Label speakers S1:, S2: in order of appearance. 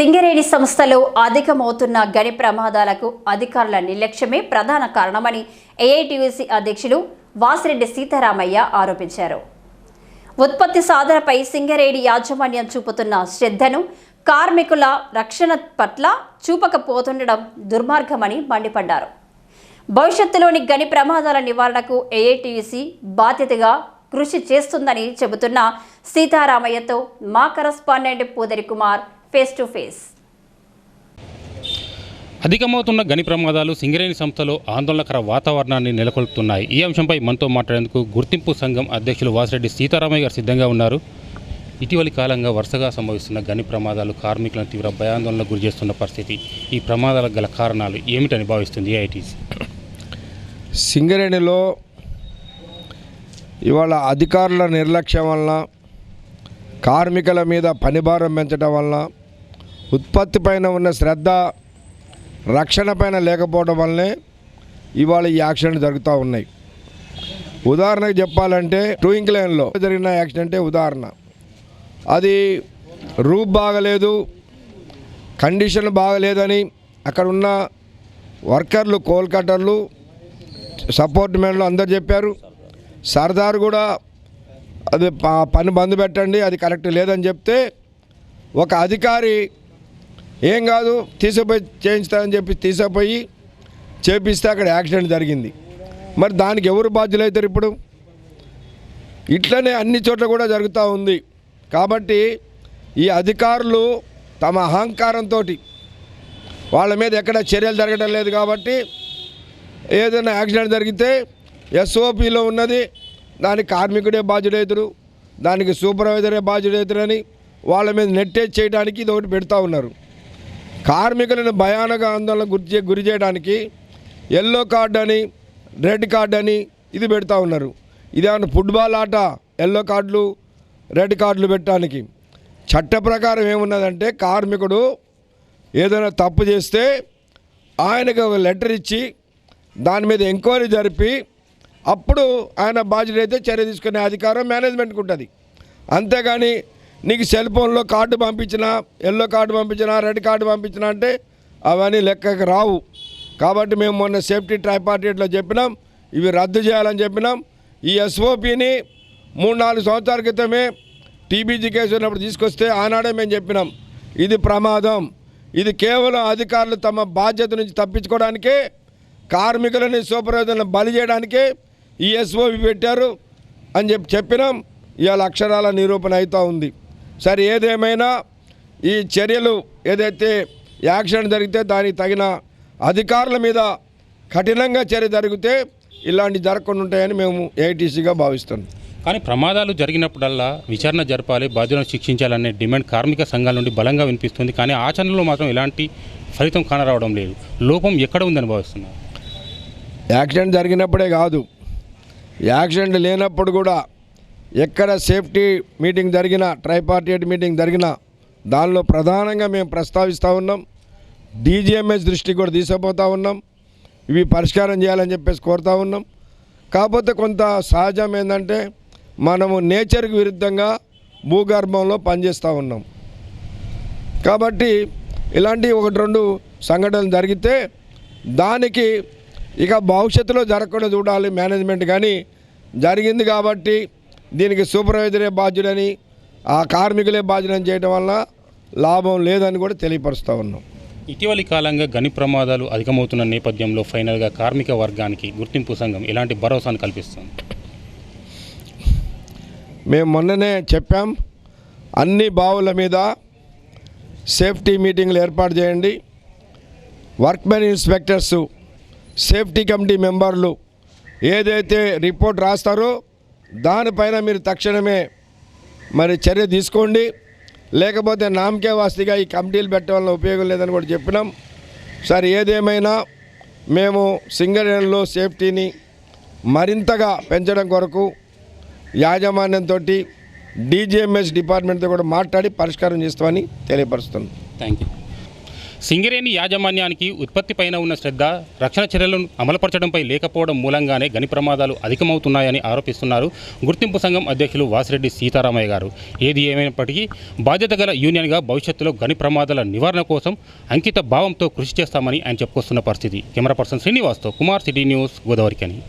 S1: సింగరేణి సంస్థలో అధికమవుతున్న గని ప్రమాదాలకు అధికారుల నిర్లక్ష్యమే ప్రధాన కారణమని ఏఐటీయూసీ అధ్యక్షులు వాసిరెడ్డి సీతారామయ్య ఆరోపించారు. ఉత్పత్తి సాధనపై సింగరేణి యాజమాన్యం చూపుతున్న శ్రద్ధను కార్మికుల రక్షణ పట్ల చూపకపోతుండడం దుర్మార్గమని మండిపడ్డారు. భవిష్యత్తులోని గని ప్రమాదాల నివారణకు ఏఐటీయూసీ బాధ్యతగా కృషి చేస్తుందని చెబుతున్న సీతారామయ్యతో మా correspondent Pudari Kumar face to face
S2: అధికమవుతున్న గని ప్రమాదాలు సింగరేణి సంస్థలో ఆందోళనకర వాతావరణాన్ని నెలకొల్పుతున్నాయి. ఈ అంశంపై మనతో మాట్లాడేందుకు గుర్తింపు సంఘం అధ్యక్షులు వాసిరెడ్డి సీతారామయ్య గారు సిద్ధంగా ఉన్నారు. ఇటీవలి కాలంగా వరుసగా సంభవిస్తున్న గని ప్రమాదాలు కార్మికులను తీవ్ర భయాందోళనకు గురి చేస్తున్న పరిస్థితి ఈ ప్రమాదాలకు గల కారణాలు ఏమిటని భావిస్తుంది ఏఐటీసీ.
S3: సింగరేణిలో ఇవాళ అధికారుల నిర్లక్ష్యం వలన కార్మికుల మీద పనిభారం పెంచడం వలన ఉత్పత్తి పైన ఉన్న శ్రద్ధ రక్షణ పైన లేకపోవడం వల్లనే ఇవాళ ఈ యాక్సిడెంట్ జరుగుతూ ఉన్నాయి. ఉదాహరణకు చెప్పాలంటే టూయింగ్ లైన్లో జరిగిన యాక్సిడెంటే ఉదాహరణ. అది రూప్ బాగలేదు కండిషన్ బాగలేదని అక్కడ ఉన్న వర్కర్లు కోల్కటర్లు సపోర్ట్ మెన్లు అందరు చెప్పారు. సర్దార్ కూడా అది ప- పని బంద్ పెట్టండి అది కరెక్ట్ లేదని చెప్తే ఒక అధికారి ఏం కాదు తీసుకుపోయి చేయించుతానని చెప్పి తీసుకుపోయి చేపిస్తే అక్కడ యాక్సిడెంట్ జరిగింది. మరి దానికి ఎవరు బాధ్యులవుతారు ఇప్పుడు? ఇట్లనే అన్ని చోట్ల కూడా జరుగుతూ ఉంది. కాబట్టి ఈ అధికారులు తమ అహంకారంతో వాళ్ళ మీద ఎక్కడ చర్యలు జరగడం లేదు కాబట్టి ఏదైనా యాక్సిడెంట్ జరిగితే ఎస్ఓపిలో ఉన్నది దానికి కార్మికుడే బాధ్యుడవుతారు దానికి సూపర్వైజరే బాధ్యుడవుతారని వాళ్ళ మీద నెట్టేజ్ చేయడానికి ఇది ఒకటి పెడతా ఉన్నారు. కార్మికులను భయానక ఆందోళన గురి గురి చేయడానికి ఎల్లో కార్డ్ అని రెడ్ కార్డ్ అని ఇది పెడతా ఉన్నారు. ఇదేమన్నా ఫుట్బాల్ ఆట? ఎల్లో కార్డులు రెడ్ కార్డులు పెట్టడానికి. చట్ట ప్రకారం ఏమున్నదంటే కార్మికుడు ఏదైనా తప్పు చేస్తే ఆయనకు ఒక లెటర్ ఇచ్చి దాని మీద ఎంక్వైరీ జరిపి అప్పుడు ఆయన బాధ్యత అయితే చర్య తీసుకునే అధికారం మేనేజ్మెంట్కి ఉంటుంది అంతేగాని నీకు సెల్ ఫోన్లో కార్డు పంపించినా ఎల్లో కార్డు పంపించినా రెడ్ కార్డు పంపించినా అంటే అవన్నీ లెక్కకు రావు. కాబట్టి మేము మొన్న సేఫ్టీ ట్రైపార్టీలో చెప్పినాం ఇవి రద్దు చేయాలని చెప్పినాం. ఈ ఎస్ఓపిని మూడు నాలుగు సంవత్సరాల క్రితమే టీబీజీ కేసు ఉన్నప్పుడు తీసుకొస్తే ఆనాడే మేము చెప్పినాం. ఇది ప్రమాదం. ఇది కేవలం అధికారులు తమ బాధ్యత నుంచి తప్పించుకోవడానికే కార్మికులని సూపర్వైజర్లను బలి చేయడానికే ఈ ఎస్ఓపి పెట్టారు అని చెప్పి చెప్పినాం. ఇవాళ అక్షరాల నిరూపణ అవుతూ ఉంది. సరే ఏదేమైనా ఈ చర్యలు ఏదైతే యాక్సిడెంట్ జరిగితే దానికి తగిన అధికారుల మీద కఠినంగా చర్య జరిగితే ఇలాంటి జరగకుండా ఉంటాయని మేము ఏఐటీసీగా భావిస్తున్నాం.
S2: కానీ ప్రమాదాలు జరిగినప్పుడల్లా విచారణ జరపాలి బాధ్యులను శిక్షించాలనే డిమాండ్ కార్మిక సంఘాల నుండి బలంగా వినిపిస్తుంది. కానీ ఆచరణలో మాత్రం ఎలాంటి ఫలితం కానరావడం లేదు. లోపం ఎక్కడ ఉందని భావిస్తున్నారు?
S3: యాక్సిడెంట్ జరిగినప్పుడే కాదు. యాక్సిడెంట్ లేనప్పుడు కూడా ఎక్కడ సేఫ్టీ మీటింగ్ జరిగినా ట్రైపార్టీట్ మీటింగ్ జరిగినా దానిలో ప్రధానంగా మేము ప్రస్తావిస్తూ ఉన్నాం. డీజీఎంఎస్ దృష్టికి కూడా తీసుకుపోతూ ఉన్నాం. ఇవి పరిష్కారం చేయాలని చెప్పేసి కోరుతూ ఉన్నాం. కాకపోతే కొంత సహజం ఏంటంటే మనము నేచర్కి విరుద్ధంగా భూగర్భంలో పనిచేస్తూ ఉన్నాం. కాబట్టి ఇలాంటి ఒకటి రెండు సంఘటనలు జరిగితే దానికి ఇక భవిష్యత్తులో జరగకుండా చూడాలి మేనేజ్మెంట్ కానీ జరిగింది కాబట్టి దీనికి సూపర్వైజరే బాధ్యుడని ఆ కార్మికులే బాధ్యుడని చేయడం వల్ల లాభం లేదని కూడా తెలియపరుస్తూ ఉన్నాం.
S2: ఇటీవలి కాలంగా గని ప్రమాదాలు అధికమవుతున్న నేపథ్యంలో ఫైనల్గా కార్మిక వర్గానికి గుర్తింపు సంఘం ఎలాంటి భరోసాను కల్పిస్తుంది?
S3: మేము మొన్ననే చెప్పాం అన్ని బావుల మీద సేఫ్టీ మీటింగ్లు ఏర్పాటు చేయండి. వర్క్మెన్ ఇన్స్పెక్టర్స్ సేఫ్టీ కమిటీ మెంబర్లు ఏదైతే రిపోర్ట్ రాస్తారో దానిపైన మీరు తక్షణమే మరి చర్య తీసుకోండి. లేకపోతే నామకే వాస్తిగా ఈ కమిటీలు పెట్టడం వల్ల ఉపయోగం లేదని కూడా చెప్పినాం. సార్ ఏదేమైనా మేము సింగరేణిలో సేఫ్టీని మరింతగా పెంచడం కొరకు యాజమాన్యంతో డీజీఎంఎస్ డిపార్ట్మెంట్తో కూడా మాట్లాడి పరిష్కారం చేస్తామని తెలియపరుస్తున్నాం.
S2: థ్యాంక్ యూ సింగరేణి యాజమాన్యానికి ఉత్పత్తిపైన ఉన్న శ్రద్ధ రక్షణ చర్యలను అమలుపరచడంపై లేకపోవడం మూలంగానే గని ప్రమాదాలు అధికమవుతున్నాయని ఆరోపిస్తున్నారు గుర్తింపు సంఘం అధ్యక్షులు వాసిరెడ్డి సీతారామయ్య గారు. ఏది ఏమైనప్పటికీ బాధ్యత గల యూనియన్గా భవిష్యత్తులో గని ప్రమాదాల నివారణ కోసం అంకిత భావంతో కృషి చేస్తామని ఆయన చెప్పుకొస్తున్న పరిస్థితి. కెమెరా పర్సన్ శ్రీనివాస్తో కుమార్ సిటీ న్యూస్ గోదావరికని.